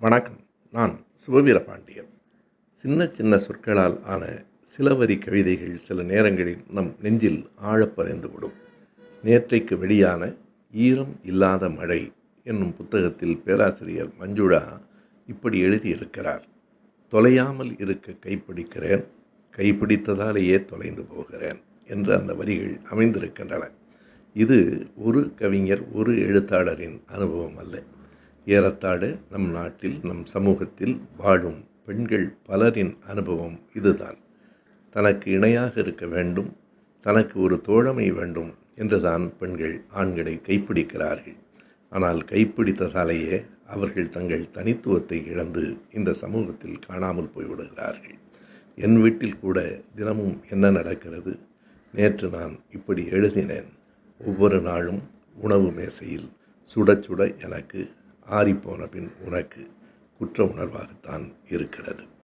வணக்கம். நான் சிவவீரபாண்டியன் சின்ன சின்ன சொற்களால் ஆன சில வரி கவிதைகள் சில நேரங்களில் நம் நெஞ்சில் ஆழப்பறைந்துவிடும். நேற்றைக்கு வெளியான ஈரம் இல்லாத மழை என்னும் புத்தகத்தில் பேராசிரியர் மஞ்சுளா இப்படி எழுதியிருக்கிறார். தொலையாமல் இருக்க கைப்பிடிக்கிறேன் கைப்பிடித்ததாலேயே தொலைந்து போகிறேன் என்று அந்த வரிகள் அமைந்திருக்கின்றன. இது ஒரு கவிஞர் ஒரு எழுத்தாளரின் அனுபவம் அல்ல. ஏறத்தாழ நம் நாட்டில் நம் சமூகத்தில் வாழும் பெண்கள் பலரின் அனுபவம் இதுதான். தனக்கு இணையாக இருக்க வேண்டும் தனக்கு ஒரு தோழமை வேண்டும் என்றுதான் பெண்கள் ஆண்களை கைப்பிடிக்கிறார்கள். ஆனால் கைப்பிடித்ததாலேயே அவர்கள் தங்கள் தனித்துவத்தை இழந்து இந்த சமூகத்தில் காணாமல் போய்விடுகிறார்கள். என் வீட்டில் கூட தினமும் என்ன நடக்கிறது? நேற்று நான் இப்படி எழுதினேன். ஒவ்வொரு நாளும் உணவு மேசையில் சுட சுட எனக்கு ஆறிப்போன பின் உனக்கு குற்ற உணர்வாகத்தான் இருக்கிறது.